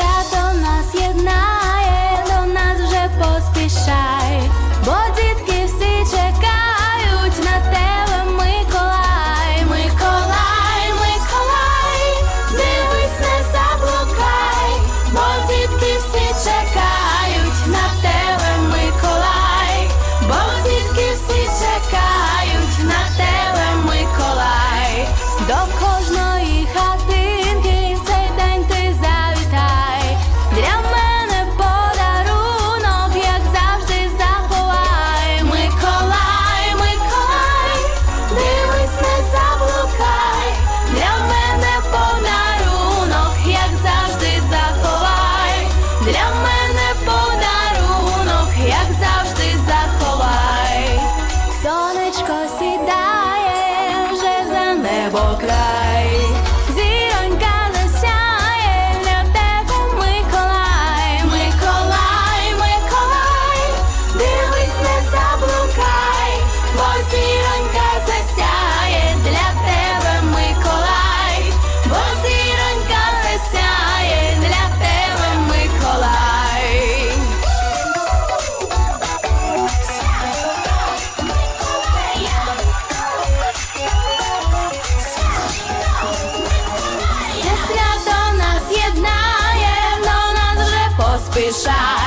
свято нас єднає, до нас вже поспішай, бо дітки всі чекають на тебе, Миколай, Миколай, Миколай, дивись, не заблукай, бо дітки всі чекають на тебе, Миколай, бо дітки всі чекають на тебе, Миколай. Небо край. fechar.